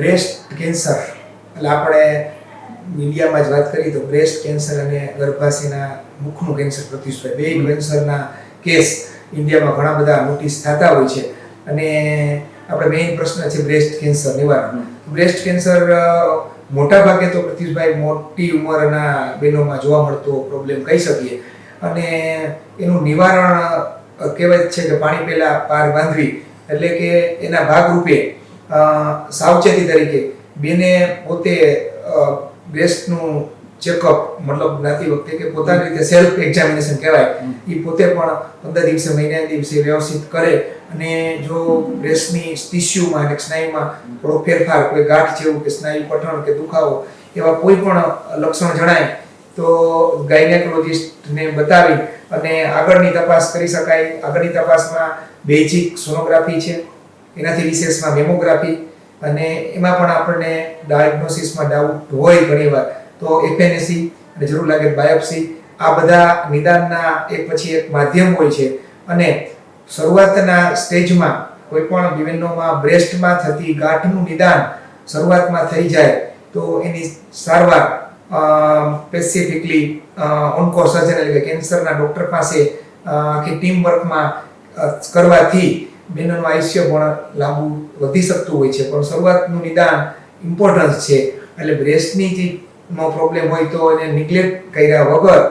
Breast cancer એટલે આપણે મીડિયામાં જ વાત કરીએ તો બ્રેસ્ટ કેન્સર અને ગર્ભાશયના મુખનું કેન્સર પ્રત્યુષભાઈ બે કેન્સરના કેસ ઇન્ડિયામાં ઘણા બધા નોટિસ થતા હોય છે. અને આપણે મેઇન પ્રશ્ન છે બ્રેસ્ટ કેન્સર નિવારણ. બ્રેસ્ટ કેન્સર મોટા ભાગે તો પ્રત્યુષભાઈ મોટી ઉંમરના બહેનોમાં જોવા મળતો પ્રોબ્લેમ કહી શકીએ. અને એનું નિવારણ કહેવાય છે કે પાણી પહેલાં પાર બાંધવી. એટલે કે એના ભાગરૂપે સાવચેતી તરીકે બેને પોતે બ્રેસ્ટનું ચેકઅપ મતલબ જ્ઞાતિ વખતે કે પોતાની રીતે સેલ્ફ એક્ઝામિનેશન કહેવાય એ પોતે પણ પંદર દિવસે, મહિના દિવસે વ્યવસ્થિત કરે અને જો બ્રેસ્ટની ટિશ્યુમાં અને સ્નાયુમાં થોડો ફેરફાર, કોઈ ગાંઠ જેવું કે સ્નાયુ પઠણ કે દુખાવો એવા કોઈ પણ લક્ષણ જણાય, તો ગાયનેકોલોજિસ્ટને બતાવી અને આગળની તપાસ કરી શકાય. આગળની તપાસમાં બેઝિક સોનોગ્રાફી છે. એનાથી વિશેષમાં મેમોગ્રાફી અને એમાં પણ આપણને ડાયગ્નોસિસમાં ડાઉટ હોય ઘણીવાર તો એફએનએસી અને જરૂર લાગે બાયોપ્સી, આ બધા નિદાનના એક પછી એક માધ્યમ હોય છે. અને શરૂઆતના સ્ટેજમાં કોઈ પણ બિવેનોમાં બ્રેસ્ટમાં થતી ગાંઠનું નિદાન શરૂઆતમાં થઈ જાય, તો એની સારવાર સ્પેસિફિકલી ઓન્કો સર્જન એટલે કે કેન્સરના ડૉક્ટર પાસે આખી ટીમ વર્કમાં કરવાથી બહેનોનું આયુષ્ય પણ લાંબુ વધી શકતું હોય છે. પણ શરૂઆતનું નિદાન ઇમ્પોર્ટન્સ છે. એટલે બ્રેસ્ટની જે નો પ્રોબ્લેમ હોય તો એને નિગ્લેક્ટ કર્યા વગર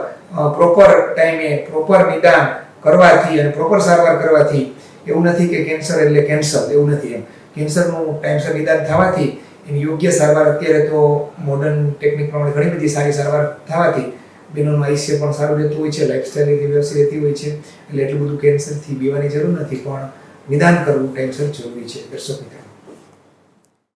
પ્રોપર ટાઈમે પ્રોપર નિદાન કરવાથી અને પ્રોપર સારવાર કરવાથી એવું નથી કે કેન્સર એટલે કેન્સર એવું નથી એમ. કેન્સરનું ટાઈમસર નિદાન થવાથી એની યોગ્ય સારવાર અત્યારે તો મોડર્ન ટેકનિક પ્રમાણે ઘણી બધી સારી સારવાર થવાથી બેનોનું આયુષ્ય પણ સારું રહેતું હોય છે લાઇફસ્ટાઈલ વ્યવસ્થિત રહેતી હોય છે. એટલે એટલું બધું કેન્સરથી બીવાની જરૂર નથી. પણ નિદાન કરવું ટેન્શન જરૂરી છે દર્શક મિત્રો.